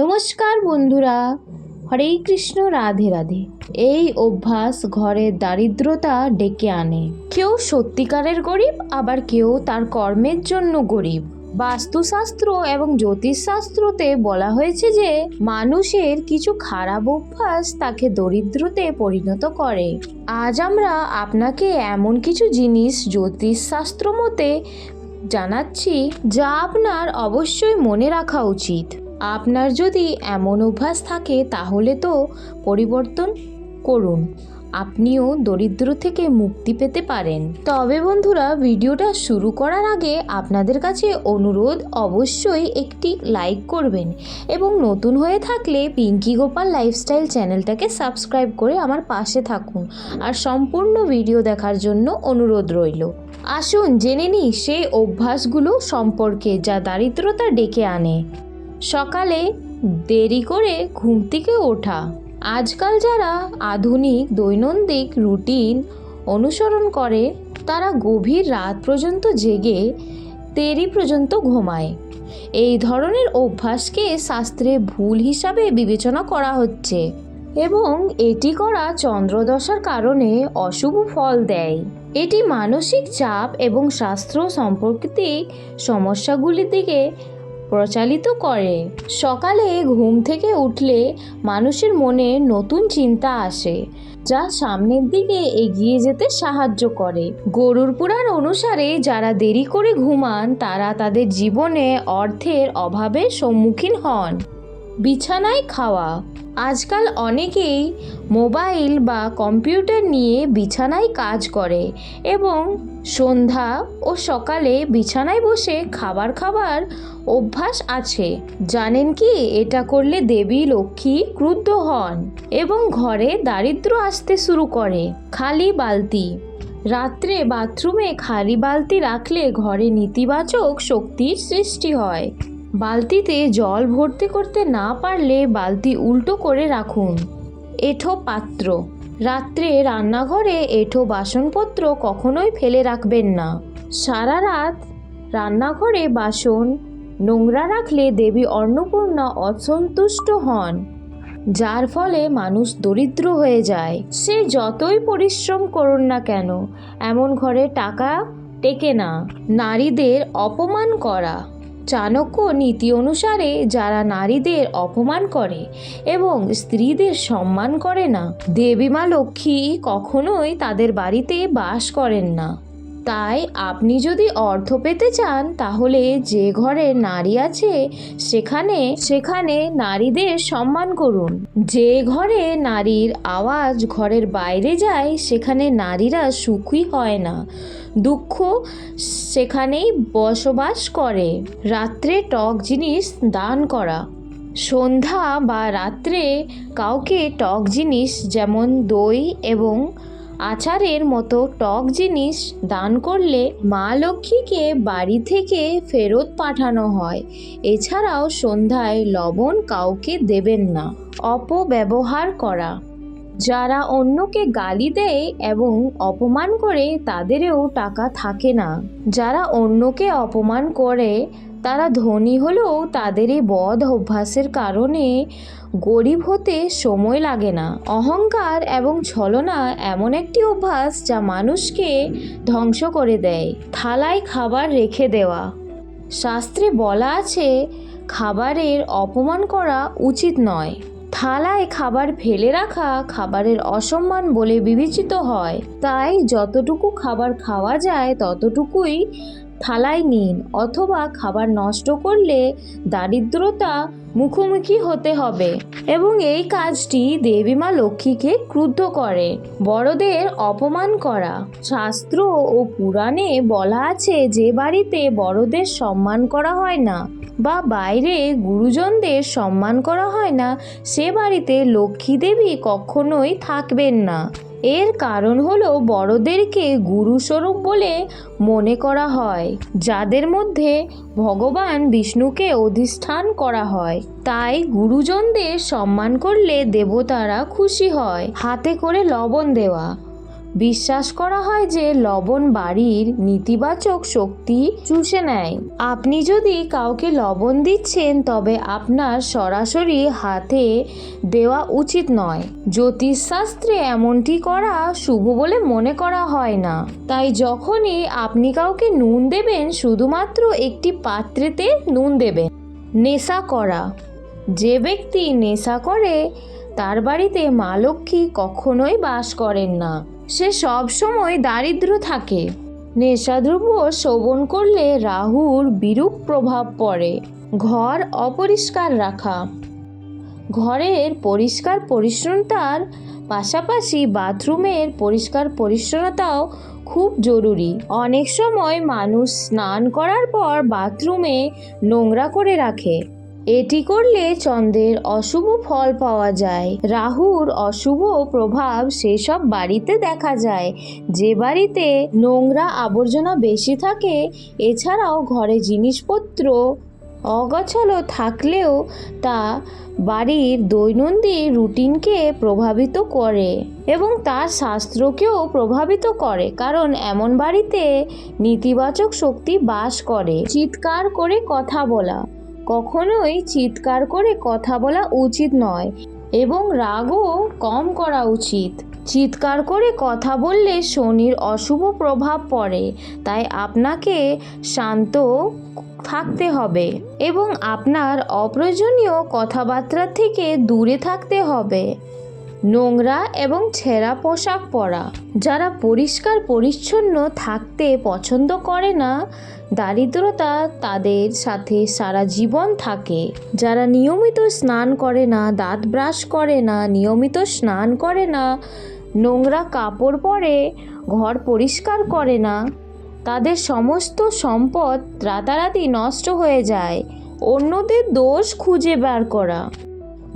নমস্কার বন্ধুরা। হরে কৃষ্ণ, রাধে রাধে। এই অভ্যাস ঘরের দারিদ্রতা ডেকে আনে। কেউ সত্যিকারের গরিব, আবার কেউ তার কর্মের জন্য গরিব। বাস্তুশাস্ত্র এবং জ্যোতিষশাস্ত্রতে বলা হয়েছে যে, মানুষের কিছু খারাপ অভ্যাস তাকে দরিদ্রতে পরিণত করে। আজ আমরা আপনাকে এমন কিছু জিনিস জ্যোতিষশাস্ত্র মতে জানাচ্ছি, যা আপনার অবশ্যই মনে রাখা উচিত। আপনার যদি এমন অভ্যাস থাকে, তাহলে তো পরিবর্তন করুন। আপনিও দরিদ্র থেকে মুক্তি পেতে পারেন। তবে বন্ধুরা, ভিডিওটা শুরু করার আগে আপনাদের কাছে অনুরোধ, অবশ্যই একটি লাইক করবেন এবং নতুন হয়ে থাকলে পিঙ্কি গোপাল লাইফস্টাইল চ্যানেলটাকে সাবস্ক্রাইব করে আমার পাশে থাকুন আর সম্পূর্ণ ভিডিও দেখার জন্য অনুরোধ রইল। আসুন জেনে নিই সেই অভ্যাসগুলো সম্পর্কে যা দারিদ্রতা ডেকে আনে। সকালে দেরি করে ঘুম থেকে ওঠা। আজকাল যারা আধুনিক দৈনন্দিন রুটিন অনুসরণ করে, তারা গভীর রাত পর্যন্ত জেগে দেরি পর্যন্ত ঘুমায়। এই ধরনের অভ্যাসকে শাস্ত্রে ভুল হিসাবে বিবেচনা করা হচ্ছে এবং এটি করা চন্দ্রদশার কারণে অশুভ ফল দেয়। এটি মানসিক চাপ এবং স্বাস্থ্য সম্পর্কিত সমস্যাগুলির দিকে প্রচালিত করে। সকালে ঘুম থেকে উঠলে মানুষের মনে নতুন চিন্তা আসে, যা সামনের দিকে এগিয়ে যেতে সাহায্য করে। গরুর পুরাণ অনুসারে যারা দেরি করে ঘুমান, তারা তাদের জীবনে অর্থের অভাবের সম্মুখীন হন। বিছানায় খাওয়া। আজকাল অনেকেই মোবাইল বা কম্পিউটার নিয়ে বিছানায় কাজ করে এবং সন্ধ্যা ও সকালে বিছানায় বসে খাবার খাবার অভ্যাস আছে। জানেন কি? এটা করলে দেবী, লক্ষ্মী ক্রুদ্ধ হন এবং ঘরে দারিদ্র আসতে শুরু করে, খালি বালতি। রাত্রে বাথরুমে খালি বালতি রাখলে ঘরে নেতিবাচক শক্তির সৃষ্টি হয়। বালতিতে জল ভর্তি করতে না পারলে বালতি উল্টো করে রাখুন। এঠো পাত্র। রাত্রে রান্নাঘরে এঠো বাসনপত্র কখনোই ফেলে রাখবেন না। সারা রাত রান্নাঘরে বাসন, নোংরা রাখলে দেবী অন্নপূর্ণা অসন্তুষ্ট হন। যার ফলে মানুষ দরিদ্র হয়ে যায়। সে যতই পরিশ্রম করুন না কেন, এমন ঘরে টাকা টেকে না। নারীদের অপমান করা। চাণক্য নীতি অনুসারে যারা নারীদের অপমান করে এবং স্ত্রীদের সম্মান করে না দেবীমা লক্ষ্মী কখনোই তাদের বাড়িতে বাস করেন না। তাই আপনি যদি অর্থ পেতে চান, তাহলে যে ঘরে নারী আছে, সেখানে সেখানে নারীদের সম্মান করুন। যে ঘরে নারীর আওয়াজ ঘরের বাইরে যায়, সেখানে নারীরা সুখী হয় না। দুঃখ সেখানেই বসবাস করে। রাত্রে টক জিনিস দান করা। সন্ধ্যা বা রাত্রে কাউকে টক জিনিস যেমন দই এবং আচারের মতো টক জিনিস দান করলে মা লক্ষ্মীকে বাড়ি থেকে ফেরত পাঠানো হয়। এছাড়াও সন্ধ্যায় লবণ কাউকে দেবেন না। অপব্যবহার করা। যারা অন্যকে গালি দেয় এবং অপমান করে, তাদেরও টাকা থাকে না। যারা অন্যকে অপমান করে তারা ধনী হলেও তাদের এই বদ অভ্যাসের কারণে গরিব হতে সময় লাগে না। অহংকার এবং ছলনা এমন একটি অভ্যাস যা মানুষকে ধ্বংস করে দেয়। থালায় খাবার রেখে দেওয়া। শাস্ত্রে বলা আছে, খাবারের অপমান করা উচিত নয়। থালায় খাবার ফেলে রাখা খাবারের অসম্মান বলে বিবেচিত হয়। তাই যতটুকু খাবার খাওয়া যায়, ততটুকুই থালায় নিন অথবা খাবার নষ্ট করলে দারিদ্রতা মুখোমুখি হতে হবে। এবং এই কাজটি দেবী মা লক্ষ্মীকে ক্রুদ্ধ করে। বড়দের অপমান করা। শাস্ত্র ও পুরাণে বলা আছে যে বাড়িতে বড়দের সম্মান করা হয় না বা বাইরে গুরুজনদের সম্মান করা হয় না, সে বাড়িতে লক্ষ্মী দেবী কখনোই থাকবেন না। এর কারণ হলো বড়দেরকে গুরুস্বরূপ বলে মনে করা হয়, যাদের মধ্যে ভগবান বিষ্ণুকে অধিষ্ঠান করা হয়। তাই গুরুজনদের সম্মান করলে দেবতারা খুশি হয়, হাতে করে লবণ দেওয়া। বিশ্বাস করা হয় যে লবণ বাড়ির নেতিবাচক শক্তি চুষে নেয়। আপনি যদি কাউকে লবণ দিচ্ছেন, তবে আপনার সরাসরি হাতে দেওয়া উচিত নয়। জ্যোতিষশাস্ত্রে এমনটি করা শুভ বলে মনে করা হয় না। তাই যখনই আপনি কাউকে নুন দেবেন, শুধুমাত্র একটি পাত্রেতে নুন দেবেন। নেশা করা। যে ব্যক্তি নেশা করে, তার বাড়িতে মা লক্ষ্মী কখনোই বাস করেন না। সে সব সময় দারিদ্র থাকে। নেশাদ্রব্য শোভন করলে রাহুর বিরূপ প্রভাব পড়ে। ঘর অপরিষ্কার রাখা। ঘরের পরিষ্কার পরিচ্ছন্নতার পাশাপাশি বাথরুমের পরিষ্কার পরিচ্ছন্নতাও খুব জরুরি। অনেক সময় মানুষ স্নান করার পর বাথরুমে নোংরা করে রাখে। এটি করলে চন্দ্রের অশুভ ফল পাওয়া যায়। রাহুর অশুভ প্রভাব সেসব বাড়িতে দেখা যায়। যে বাড়িতে নোংরা আবর্জনা বেশি থাকে, এছাড়াও ঘরে জিনিসপত্র অগোছালো থাকলেও তা বাড়ির দৈনন্দিন রুটিনকে প্রভাবিত করে এবং তার শাস্ত্রকেও প্রভাবিত করে, কারণ এমন বাড়িতে নেতিবাচক শক্তি বাস করে। চিৎকার করে কথা বলা। কখনোই চিৎকার করে কথা বলা উচিত নয় এবং রাগও কম করা উচিত। চিৎকার করে কথা বললে শনির অশুভ প্রভাব পড়ে, তাই আপনাকে শান্ত থাকতে হবে এবং আপনার অপ্রয়োজনীয় কথাবার্তা থেকে দূরে থাকতে হবে। নোংরা এবং ছেঁড়া পোশাক পরা। যারা পরিষ্কার, পরিচ্ছন্ন থাকতে পছন্দ করে না, দারিদ্রতা তাদের সাথে সারা জীবন থাকে। যারা নিয়মিত স্নান করে না, দাঁত ব্রাশ করে না, নিয়মিত স্নান করে না, নোংরা কাপড় পরে, ঘর পরিষ্কার করে না, তাদের সমস্ত সম্পদ রাতারাতি নষ্ট হয়ে যায়। অন্যদের দোষ খুঁজে বার করা।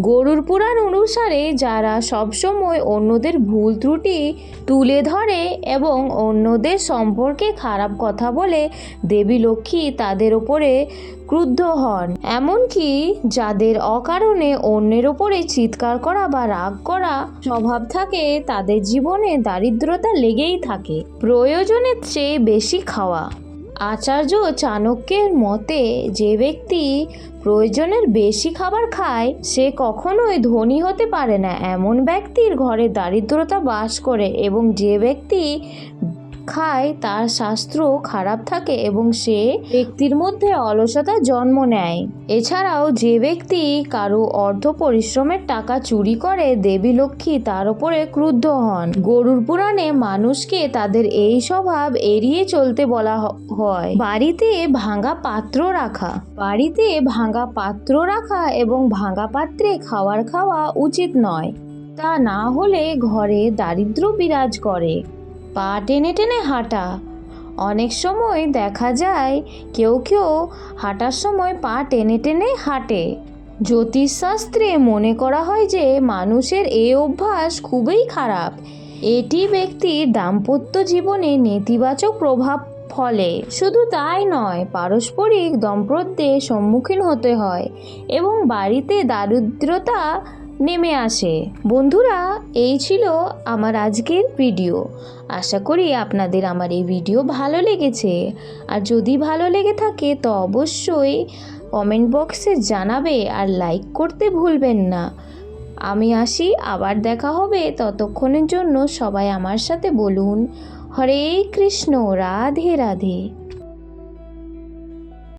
গরুর পুরাণ অনুসারে যারা সবসময় অন্যদের ভুল ত্রুটি তুলে ধরে এবং অন্যদের সম্পর্কে খারাপ কথা বলে দেবী লক্ষ্মী তাদের ওপরে ক্রুদ্ধ হন। এমনকি যাদের অকারণে অন্যের ওপরে চিৎকার করা বা রাগ করা স্বভাব থাকে, তাদের জীবনে দারিদ্রতা লেগেই থাকে। প্রয়োজনের চেয়ে বেশি খাওয়া। আচার্য চাণক্যের মতে, যে ব্যক্তি প্রয়োজনের বেশি খাবার খায়, সে কখনোই ধনী হতে পারে না। এমন ব্যক্তির ঘরে দারিদ্রতা বাস করে এবং যে ব্যক্তি খায় তার শাস্ত্র খারাপ থাকে এবং সে ব্যক্তির মধ্যে অলসতা জন্ম নেয়। এছাড়াও যে ব্যক্তি কারও অর্ধ পরিশ্রমের টাকা চুরি করে, দেবী লক্ষ্মী তার উপরে ক্রুদ্ধ হন। গরুর পুরাণে মানুষকে তাদের এই স্বভাব এড়িয়ে চলতে বলা হয়। বাড়িতে ভাঙা পাত্র রাখা। বাড়িতে ভাঙা পাত্র রাখা এবং ভাঙা পাত্রে খাওয়ার খাওয়া উচিত নয়। তা না হলে ঘরে দারিদ্র বিরাজ করে। পা টেনে টেনে হাঁটা। অনেক সময় দেখা যায় কেউ কেউ হাঁটার সময় পা টেনে টেনে হাঁটে। জ্যোতিষশাস্ত্রে মনে করা হয় যে মানুষের এই অভ্যাস খুবই খারাপ। এটি ব্যক্তির দাম্পত্য জীবনে নেতিবাচক প্রভাব ফলে। শুধু তাই নয়, পারস্পরিক দম্পত্যের সম্মুখীন হতে হয় এবং বাড়িতে দারিদ্রতা নেমে আসে। বন্ধুরা, এই ছিল আমার আজকের ভিডিও। আশা করি আপনাদের আমার এই ভিডিও ভালো লেগেছে। আর যদি ভালো লেগে থাকে, তো অবশ্যই কমেন্ট বক্সে জানাবে আর লাইক করতে ভুলবেন না। আমি আসি, আবার দেখা হবে। ততক্ষণের জন্য সবাই আমার সাথে বলুন, হরে কৃষ্ণ, রাধে রাধে।